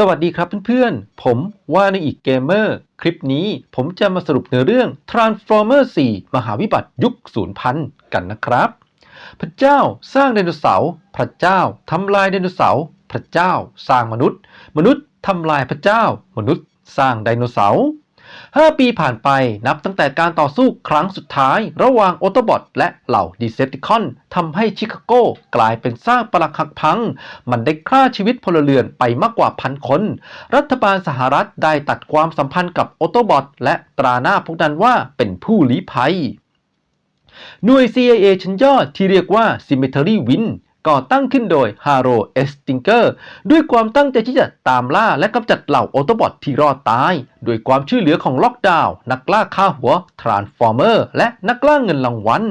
สวัสดีครับเพื่อนๆ ผมว่าในอีกเกมเมอร์ คลิปนี้ผมจะมาสรุปเนื้อเรื่อง Transformer 4 มหาวิบัติยุคศูนย์พันกันนะครับ พระเจ้าสร้างไดโนเสาร์ พระเจ้าทำลายไดโนเสาร์ พระเจ้าสร้างมนุษย์ มนุษย์ทำลายพระเจ้า มนุษย์สร้างไดโนเสาร์ 5 ปีผ่านไปนับตั้งแต่การต่อสู้ครั้งสุดท้ายระหว่างออโตบอทและเหล่าดีเซปติคอนทำให้ชิคาโกกลายเป็นซากปรักหักพัง มันได้ฆ่าชีวิตพลเรือนไปมากกว่าพันคน รัฐบาลสหรัฐได้ตัดความสัมพันธ์กับออโตบอทและตราหน้าพวกนั้นว่าเป็นผู้ลี้ภัยหน่วย CIA ชั้นยอดที่เรียกว่า Cemetery Win ก่อตั้งขึ้นโดยฮาโรเอสติงเกอร์ด้วยความตั้งใจที่จะตามล่าและกำจัดเหล่าออโตบอทที่รอดตาย ด้วยความช่วยเหลือของล็อกดาวน์นักล่าฆ่าหัวทรานส์ฟอร์เมอร์และนักล่าเงินรางวัล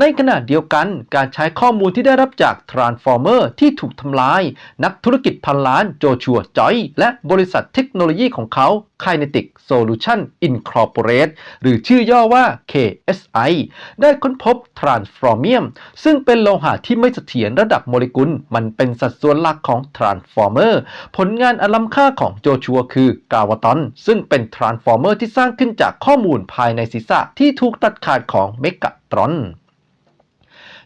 ในขณะเดียวกันการใช้ข้อมูลที่ได้รับจาก Transformer ที่ถูกทำลาย นักธุรกิจพันล้านโจชัวจอย และบริษัทเทคโนโลยีของเขา Kinetic Solution Incorporate หรือชื่อย่อว่า KSI ได้ค้นพบ Transformium ซึ่งเป็นโลหะที่ไม่เสถียรระดับโมเลกุล มันเป็นสัดส่วนหลักของ Transformer ผลงานอล้ำค่าของโจชัวคือกาวตอน ซึ่งเป็น Transformer ที่สร้างขึ้นจากข้อมูลภายในศีรษะที่ถูกตัดขาดของเมกะ ตรอน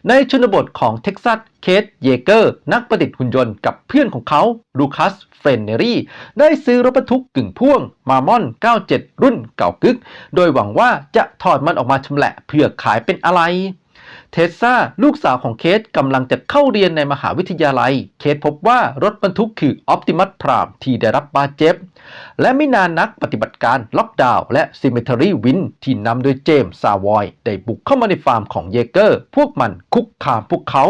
ในชนบทของเท็กซัส เคทเยเกอร์ นักประดิษฐ์หุ่นยนต์กับเพื่อนของเขา ลูคัส เฟรนเนรี่ ได้ซื้อรถบรรทุกกึ่งพ่วง มามอน 97 รุ่นเก่ากึก โดยหวังว่าจะถอดมันออกมาชำแหละเพื่อขายเป็นอะไร เทสซาลูกสาวของเคทกำลังจะเข้าเรียนในมหาวิทยาลัย เคทพบว่ารถบรรทุกคือออ t ติมัสพรามที่ได้รับบาดเจ็บ และไม่นานนักปฏิบัติการล็อกดาวน์และ Cemetery Win ที่นำโดยเจมส์ซาวอย ได้บุกเข้ามาในฟาร์มของเยเกอร์ พวกมันคุกคามพวกเขา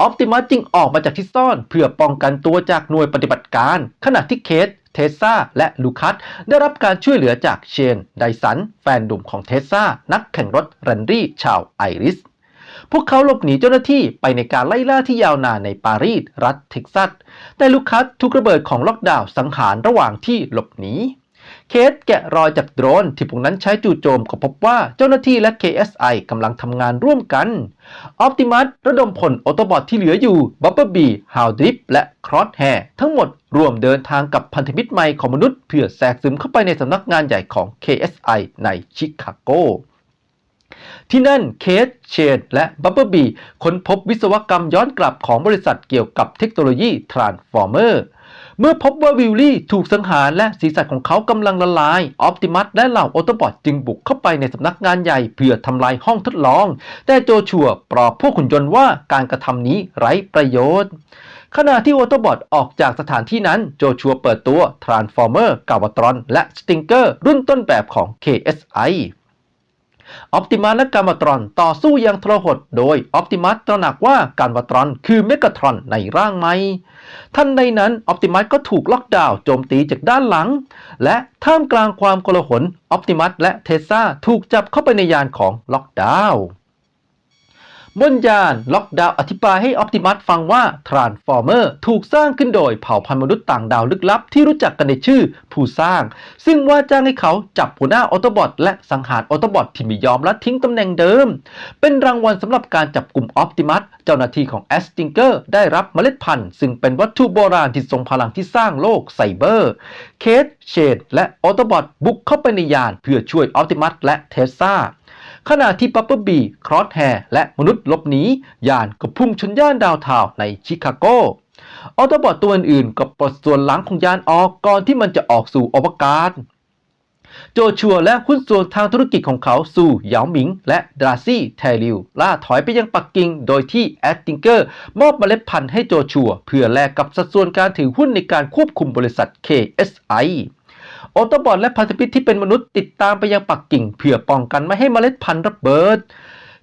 ออ t ติมัสจึงออกมาจากที่ซ่อน เพื่อป้องกันตัวจากหน่วยปฏิบัติการ ขณะที่เคท เทสซาและลูคัสได้รับการช่วยเหลือจากเชนไดสัน แฟนดุมของเทสซานักแข่งรถแรนรี่ชาวไอริสพวกเขาหลบหนีเจ้าหน้าที่ไปในการไล่ล่าที่ยาวนานในปารีสรัฐเท็กซัส แต่ลูคัสถูกระเบิดของล็อกดาวน์สังหารระหว่างที่หลบหนี เคสแกะรอยจากโดรนที่พวกนั้นใช้จู่โจมก็พบว่าเจ้าหน้าที่และ KSI กำลังทำงานร่วมกันออ t ติมัสระดมผลออโตบอทที่เหลืออยู่บับเบิลบีฮาวดริปและครอสแฮร์ทั้งหมดร่วมเดินทางกับพันธมิตรใหม่ของมนุษย์ เพื่อแทรกซึมเข้าไปในสำนักงานใหญ่ของ KSI ในชิคาโก ที่นั่นเคสเชนและบับเบิลบีค้นพบวิศวกรรมย้อนกลับของบริษัทเกี่ยวกับเทคโนโลยีทรานส์ฟอร์เมอร์เมื่อพบว่าวิลลี่ถูกสังหารและศีรษะของเขากำลังละลาย ออ t ติมัสและเหล่าออโตบอทจึงบุกเข้าไปในสำนักงานใหญ่เพื่อทำลายห้องทดลอง แต่โจชัวปลอบพวกขุนยนต์ว่าการกระทำนี้ไร้ประโยชน์ ขณะที่ออโตบอทออกจากสถานที่นั้น โจชัวเปิดตัว Transformer กาวตรอน และสติงเกอร์รุ่นต้นแบบของ KSI ออปติมัสและกามาตรอนต่อสู้อย่างทรหดโดยออปติมัสตระหนักว่าการมาตรอนคือเมกาทรอนในร่างไหม่ทันใดนั้นออปติมัสก็ถูกล็อกดาวน์โจมตีจากด้านหลัง และท่ามกลางความโกลาหลออปติมัสและเทสซาถูกจับเข้าไปในยานของล็อกดาวน์ บนยานล็อกดาวอธิบายให้ออ t ติมัสฟังว่า Transformer ถูกสร้างขึ้นโดยเผ่าพันธุ์มนุษย์ต่างดาวลึกลับที่รู้จักกันในชื่อผู้สร้าง ซึ่งว่าจ้างให้เขาจับหัวหน้าออโตบอทและสังหารออโตบอทที่ไม่ยอมละทิ้งตำแหน่งเดิม เป็นรางวัลสำหรับการจับกลุ่มออ t ติมัสเจ้าหน้าที่ของแอสติงเกอร์ได้รับเมล็ดพันธุ์ ซึ่งเป็นวัตถุโบราณที่ทรงพลังที่สร้างโลกไซเบอร์เคทเชดและออโตบอทบุกเข้าไปในยานเพื่อช่วยออ t ติมัสและเทสซา ขณะที่ปัปเปอร์บีครอสแฮร์และมนุษย์ลบหนียานก็พุ่งชนย่านดาวทาวในชิคาโกออโตบอทตัวอื่นๆก็ปลดส่วนหลังของยานออกก่อนที่มันจะออกสู่อวกาศ โจชัวและหุ้นส่วนทางธุรกิจของเขาสู่เหยาหมิง และดราซี่แทริลล่าถอยไปยังปักกิ่ง โดยที่แอสติงเกอร์ มอบเมล็ดพันธุ์ให้โจชัว เพื่อแลกกับสัดส่วนการถือหุ้นในการควบคุมบริษัท KSI ออโตบอทและพันธมิตรที่เป็นมนุษย์ติดตามไปยังปักกิ่งเพื่อป้องกันไม่ให้เมล็ดพันธุ์ระเบิด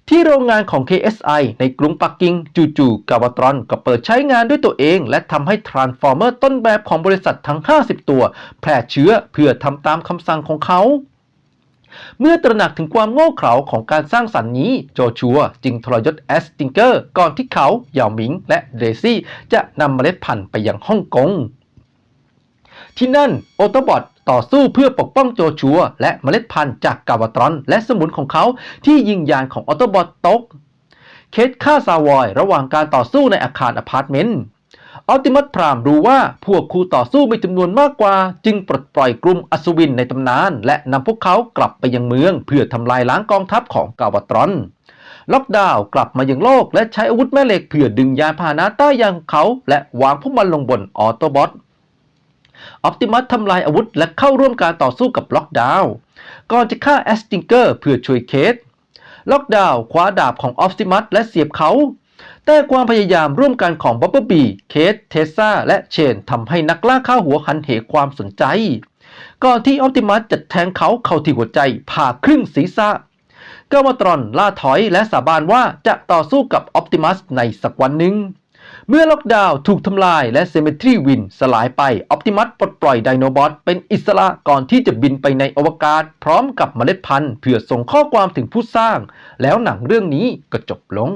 ที่โรงงานของ KSI ในกรุงปักกิ่งจู่ๆกาวาตรอนก็เปิดใช้งานด้วยตัวเอง และทำให้ทรานส์ฟอร์เมอร์ต้นแบบของบริษัททั้ง 50 ตัว แพร่เชื้อเพื่อทำตามคำสั่งของเขาเมื่อตระหนักถึงความโง่เขลาของการสร้างสรรค์นี้ โจชัวจึงทรยศแอสติงเกอร์ ก่อนที่เขาเหยาหมิง และเดซี่จะนำเมล็ดพันธุ์ไปยังฮ่องกง ที่นั่นโอโตบอทต่อสู้เพื่อปกป้องโจชัว และเมล็ดพันธุ์จากกาวาตรอน และสมุนของเขาที่ยิงยานของออโตบอทตก เคสฆ่าซาวอย ระหว่างการต่อสู้ในอาคารอพาร์ตเมนต์ออติมัสพรามรู้ว่าพวกคู่ต่อสู้มีจำนวนมากกว่า จึงปลดปล่อยกลุ่มอัศวินในตำนาน และนำพวกเขากลับไปยังเมือง เพื่อทำลายล้างกองทัพของกาวาตรอน ล็อกดาวน์กลับมายังโลก และใช้อาวุธแม่เหล็กเพื่อดึงยานพาหนะใต้ยางเขา และวางพวกมันลงบนออโตบอท ออ t ติมัสทำลายอาวุธและเข้าร่วมการต่อสู้กับล็อกดาวน์ก่อนจะฆ่าแอสติงเกอร์เพื่อช่วยเคสล็อกดาวน์คว้าดาบของออ t ติมัสและเสียบเขาแต่ความพยายามร่วมกันของบับเบิลบีเคส เทสซาและเชนทำให้นักล่าข้าหัวหันเหความสนใจ ก่อนที่ออ t ติมัสจะแทงเขาเข้าที่หัวใจผ่าครึ่งศีรษะกาวาตรอนล่าถอยและสาบานว่าจะต่อสู้กับออ t ติมัสในสักวันหนึ่ง เมื่อล็อกดาวน์ถูกทำลายและเซมิทรีวินสลายไปออ t ติมัสปลดปล่อยไดโนบอทเป็นอิสระก่อนที่จะบินไปในอวกาศ พร้อมกับเมล็ดพันธุ์เพื่อส่งข้อความถึงผู้สร้าง แล้วหนังเรื่องนี้ก็จบลง